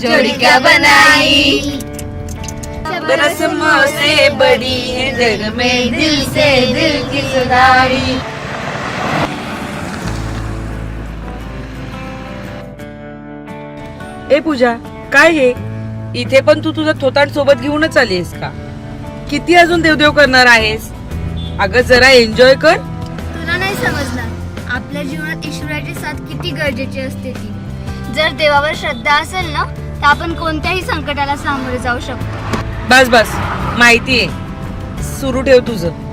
जोड़ी क्या बनाई. रस्मों से बड़ी है जग में दिल से दिल की जुदाई ए पूजा काय हे? इथे पण तू तुझं थोताड सोबत घेऊनच आलीस का? किती अजून देवदेव करणार आहेस? अगं जरा एन्जॉय कर. तुला नाही समजणार. आपल्या जीवनात ईश्वराची साथ किती गरजेची असते ती. जर देवावर श्रद्धा असेल ना तर आपण कोणत्याही संकटाला सामोरे जाऊ शकतो. बस बस. माहिती आहे. सुरू ठेव तुझं.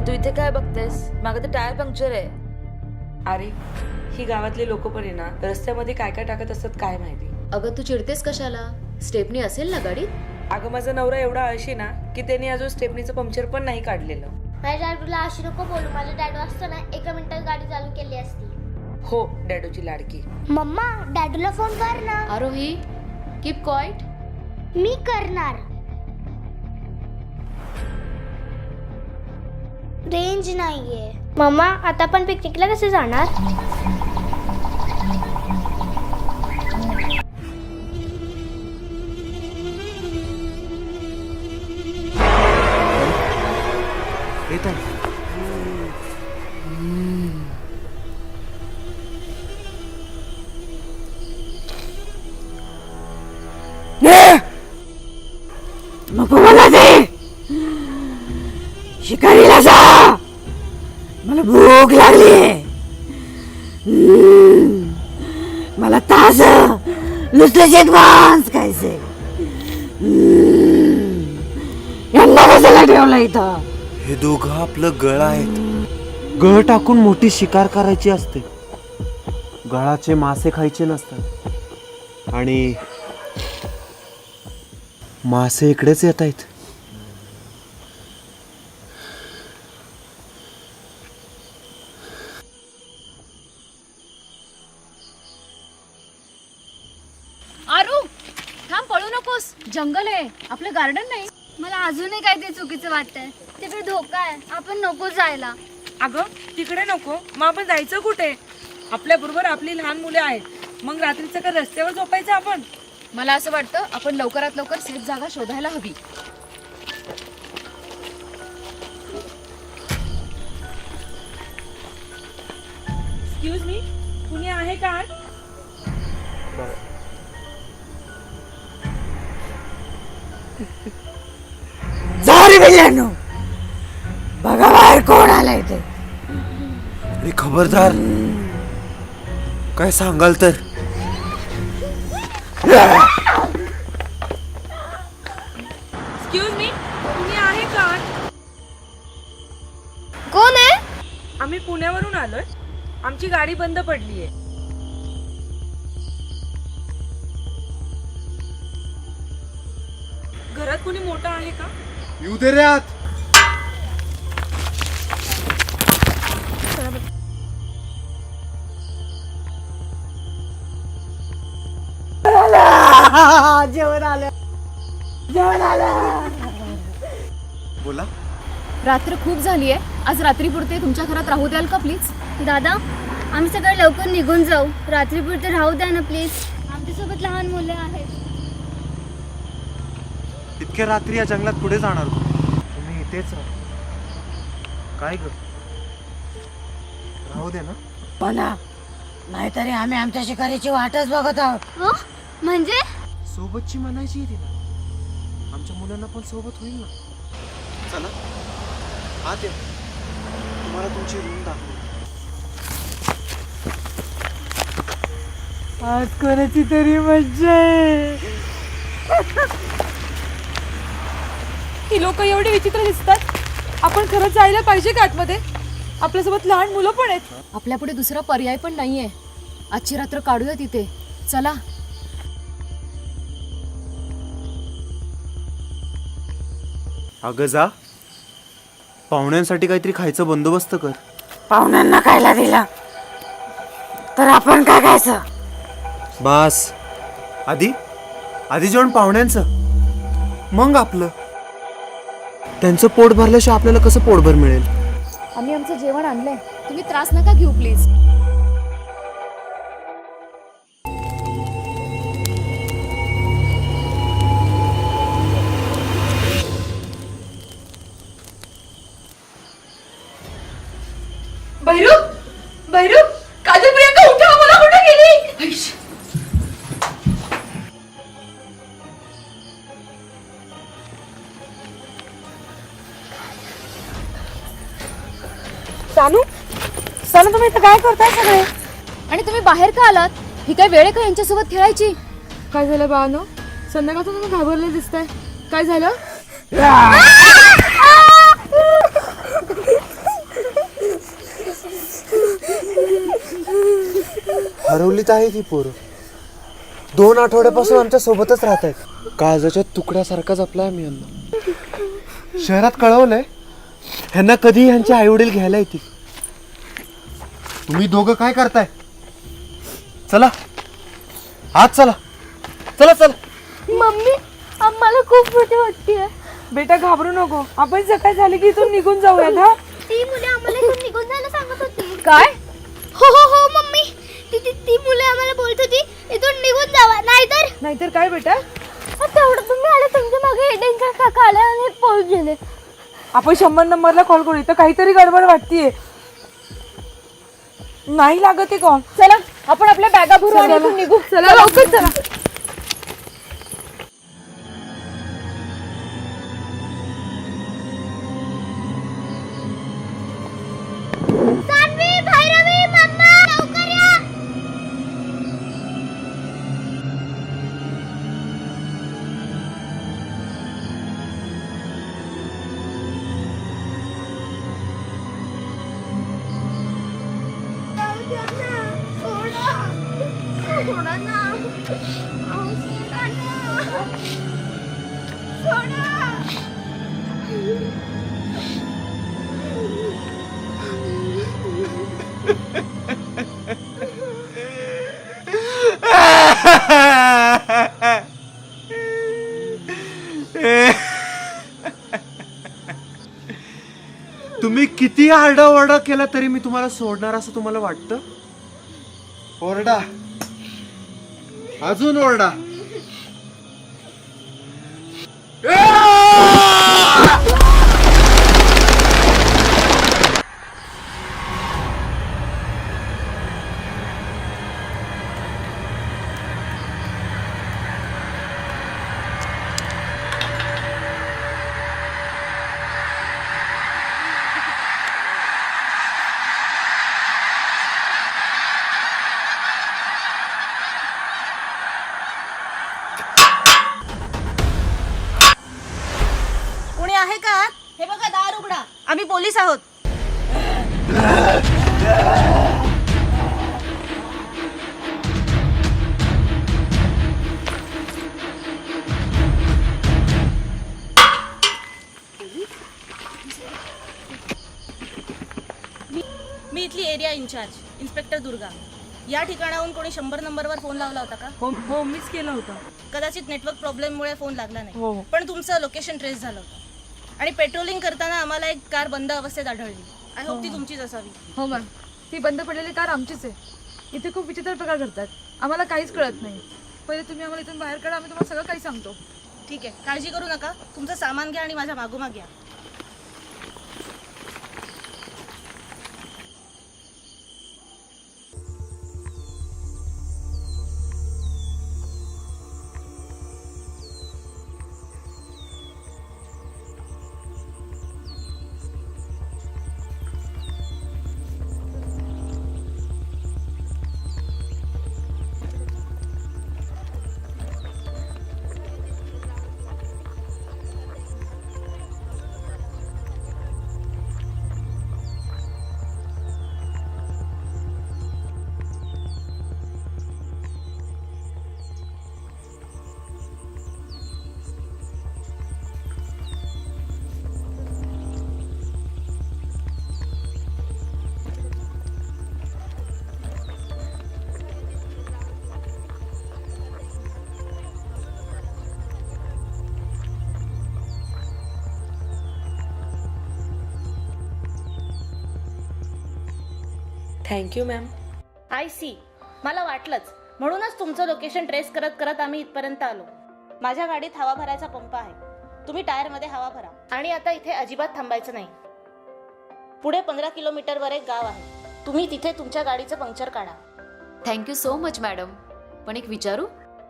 अगं तू इथे काय बघतेस? मागं तर टायर पंक्चर आहे. अरे ही गावातली लोक पण आहे ना रस्त्यामध्ये काय काय टाकत असतात काय माहिती? अगं तू चिडतेस कशाला? स्टेपनी असेल ना गाडीत? अगं माझा नवरा एवढा अशी ना की त्याने अजून स्टेपनीचं पंक्चर पण नाही काढलेलं. माझ्या डॅडूला अशी नको बोलू. माझं डॅडू असतं ना एका मिनिटात गाडी चालू केली असती. हो डॅडूची लाडकी. मम्मा डॅडूला फोन कर ना. आरोही कीप क्वाइट मी करणार. रेंज नाहीये. मम्मा आता आपण पिकनिकला कसे जाणार? नको मला शिकारीला जा. मला भूक लागली. मला ताज नुसतं मांस खायचे यांना कशाला ठेवलं इथं? हे दोघं आपलं गळ आहेत. गळ टाकून मोठी शिकार करायची असते. गळाचे मासे खायचे नसतात. आणि मासे इकडेच येत आहेत आरू थांब पळू नकोस जंगल आहे आपलं गार्डन नाही मला अजूनही काय ते चुकीचं वाटतंय. तिकडे धोका आहे. आपण नको जायला. अगं तिकडे नको. मग आपण जायचं कुठे? आपल्या बरोबर आपली लहान मुले आहेत. मग रात्रीचं का रस्त्यावर झोपायचं आपण? मला असं वाटतं आपण लवकरात लवकर सेफ जागा शोधायला हवी. एक्सक्यूज मी कुणी आहे का आत? बिल्ल्यानो बघा बाहेर कोण आलाय ते. आणि खबरदार. काय सांगाल तर? एक्सक्यूज मी कुणी आहे का? कोण आहे? आम्ही पुण्यावरून आलोय. आमची गाडी बंद पडली आहे घरात कुणी मोठं आहे का? येऊ दे रे आत बोला. रात्र खूप झाली आहे. आज रात्रीपुरते तुमच्या घरात राहू द्याल का प्लीज दादा आम्ही सगळे लवकर निघून जाऊ. रात्रीपुरते राहू द्या ना प्लीज आमच्यासोबत लहान मुले आहेत. इतक्या रात्री या जंगलात पुढे जाणार तू तुम्ही इथेच राहा. काय ग? राहू दे ना. म्हणा नाहीतरी आम्ही आमच्या शिकारीची वाटच बघत आहोत. हो? म्हणजे? सोबतची म्हणायची आहे तिला. आमच्या मुलांना पण सोबत होईल ना. चला. आत या. तुम्हाला तुमची रूम दाखवू आज कोणाची तरी मज्जा आहे. ही लोक एवढी विचित्र दिसतात. आपण खरंच जायला पाहिजे का आतमध्ये? आपल्यासोबत लहान मुलं पण आहेत. आपल्यापुढे दुसरा पर्याय पण नाहीये. आजची रात्र काढूया तिथे. चला. अगं जा. पाहुण्यांसाठी काहीतरी खायचं बंदोबस्त कर. पाहुण्यांना खायला दिला. तर आपण काय खायचं? बास. आधी आधी जेवण पाहुण्यांचं. मग आपलं. त्यांचं पोट भरल्याशिवाय आपल्याला कसं पोटभर मिळेल? आम्ही आमचं जेवण आणलंय. तुम्ही त्रास नका घेऊ प्लीज सानू तुम्ही इथं काय करताय सगळे? आणि तुम्ही बाहेर का आलात? ही काय वेळ आहे का यांच्यासोबत खेळायची? काय झालं बाळानो? संध्याकाळचं तुम्ही घाबरले दिसताय. काय झालं? हरवलीत आहे ती पोरं. दोन आठवड्यापासून आमच्या सोबतच राहत आहेत काळजाच्या तुकड्यासारखा जपलाय आम्ही यांना. शहरात कळवलंय ह्यांना कधी ह्यांचे आई वडील घ्यायला येतील. तुम्ही दोघं काय करताय? चला. आज चला. चला चला. मम्मी आम्हाला खूप मोठी वाटते बेटा घाबरू नको. आपण सकाळ झाली की इथून निघून जाऊयात हा? ती मुले आम्हाला इथून निघून जायला सांगत होती. काय? हो हो हो मम्मी. ती ती ती मुले आम्हाला बोलत होती इथून निघून जावा नाहीतर नाहीतर काय बेटा? तेवढं तुम्ही आले तुमच्या मागे एडेंचा काका आले आणि पळून गेले. आपण शंभर नंबरला कॉल करू. इथं काहीतरी गडबड वाटतीये. नाही लागत आहे कॉल चला आपण आपल्या बॅगा भरू आणि इथून निघू. चला लवकर चला. सोडा ना सोडा ना सोडा. तुम्ही किती आरडाओरडा केला तरी मी तुम्हाला सोडणार असं तुम्हाला वाटतं? ओरडा. अजून ओरडा मी इथली एरिया इन्चार्ज इन्स्पेक्टर दुर्गा. या ठिकाणाहून कोणी शंभर नंबरवर फोन लावला होता का? हो हो मिस केलं होतं. कदाचित नेटवर्क प्रॉब्लेममुळे फोन लागला नाही. हो. पण तुमचं लोकेशन ट्रेस झालं होतं. आणि पेट्रोलिंग करताना आम्हाला एक कार बंद अवस्थेत आढळली. आय होप ती तुमचीच असावी. हो मॅम ती बंद पडलेली कार आमचीच आहे. इथे खूप विचित्र प्रकार घडतात. आम्हाला काहीच कळत नाही. पहिले तुम्ही आम्हाला इथून बाहेर काढा आम्ही तुम्हाला सगळं काही सांगतो. ठीक आहे. काळजी करू नका. तुमचं सामान घ्या आणि माझ्या मागोमाग घ्या थँक्यू मॅम आय सी मला वाटलंच. म्हणूनच तुमचं लोकेशन ट्रेस करत करत आम्ही इथपर्यंत आलो. माझ्या गाडीत हवा भरायचा पंप आहे. तुम्ही टायरमध्ये हवा भरा. आणि आता इथे अजिबात थांबायचं नाही. पुढे पंधरा किलोमीटरवर एक गाव आहे. तुम्ही तिथे तुमच्या गाडीचं पंक्चर काढा. थँक्यू सो मच मॅडम पण एक विचारू?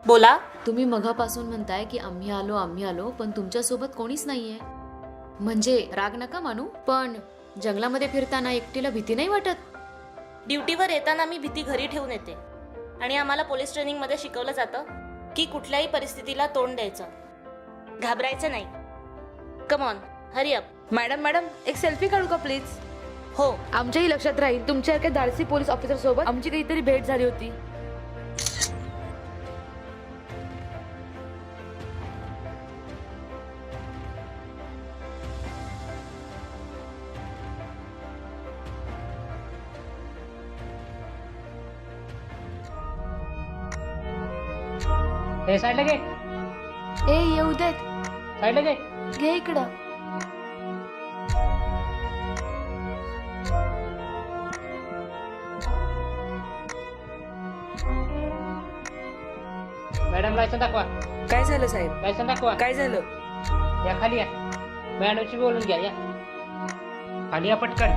बोला. तुम्ही मगापासून म्हणताय की आम्ही आलो आम्ही आलो पण तुमच्यासोबत कोणीच नाहीये. म्हणजे राग नका मानू पण जंगलामध्ये फिरताना एकटीला भीती नाही वाटत? ड्युटीवर येताना मी भीती घरी ठेवून येते. आणि आम्हाला पोलीस ट्रेनिंगमध्ये शिकवलं जातं की कुठल्याही परिस्थितीला तोंड द्यायचं. घाबरायचं नाही. Come on hurry up madam madam एक सेल्फी काढू का प्लीज? हो. आमच्याही लक्षात राहील तुमच्यासारख्या धाडसी पोलीस ऑफिसर सोबत आमची काहीतरी भेट झाली होती. हे साईडला घे. ए येऊ देत साईडला घे. घे इकडं. मॅडम लायसन दाखवा. काय झालं साहेब? लायसन दाखवा. काय झालं? या खाली या. मॅडमशी बोलून घ्या या. खाली या पटकन.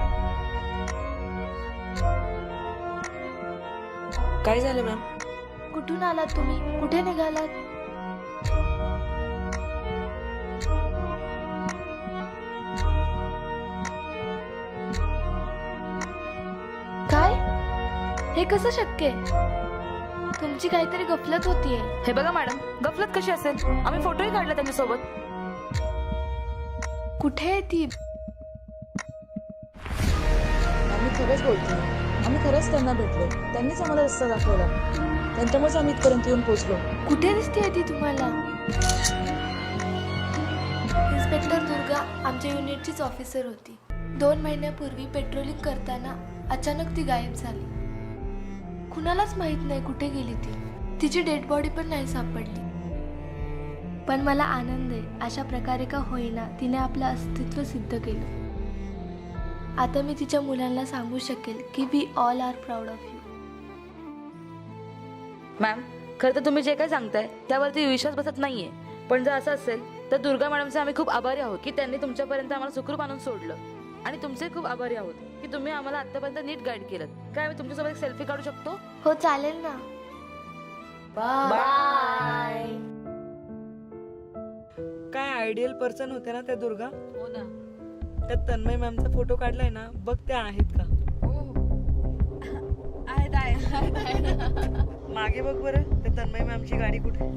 काय झालं मॅम कुठून आलात तुम्ही? कुठे निघालात? काय? हे कसं शक्य आहे? तुमची काहीतरी गफलत होतीये. हे बघा मॅडम. गफलत कशी असेल? आम्ही फोटोही काढला त्यांच्यासोबत कुठे आहे ती? आम्ही खरंच बोलतो आम्ही खरंच त्यांना भेटलो. त्यांनीच आम्हाला रस्ता दाखवला. त्यांच्यामुळेच आम्ही इथपर्यंत येऊन पोहोचलो. कुठे दिसते ती तुम्हाला? इन्स्पेक्टर दुर्गा आमच्या युनिटचीच ऑफिसर होती. दोन महिन्यापूर्वी पेट्रोलिंग करताना अचानक ती गायब झाली. कुणालाच माहीत नाही कुठे गेली ती. तिची डेड बॉडी पण नाही सापडली. पण मला आनंद आहे अशा प्रकारे का होईना तिने आपलं अस्तित्व सिद्ध केलं. आता मी तिच्या मुलांना सांगू शकेल की we all are proud of you ma'am खरं तर तुम्ही जे काय सांगताय त्यावरती विश्वास बसत नाहीये. पण जर असं असेल तर दुर्गा मॅडमचे आम्ही खूप आभारी आहोत की त्यांनी तुमच्यापर्यंत आम्हाला सुखरूप आणून सोडलं. आणि तुमचे खूप आभारी आहोत की तुम्ही आम्हाला आतापर्यंत नीट गाईड केलं. काय आम्ही तुमच्यासोबत एक सेल्फी काढू शकतो? हो चालेल ना. बाय काय आयडियल पर्सन होते ना त्या दुर्गा? हो ना. त्यात तन्मय मॅमचा फोटो काढलाय ना बघ त्या आहेत का? आहेत आहेत. मागे बघ बरं तर तन्मय मॅमची गाडी कुठे?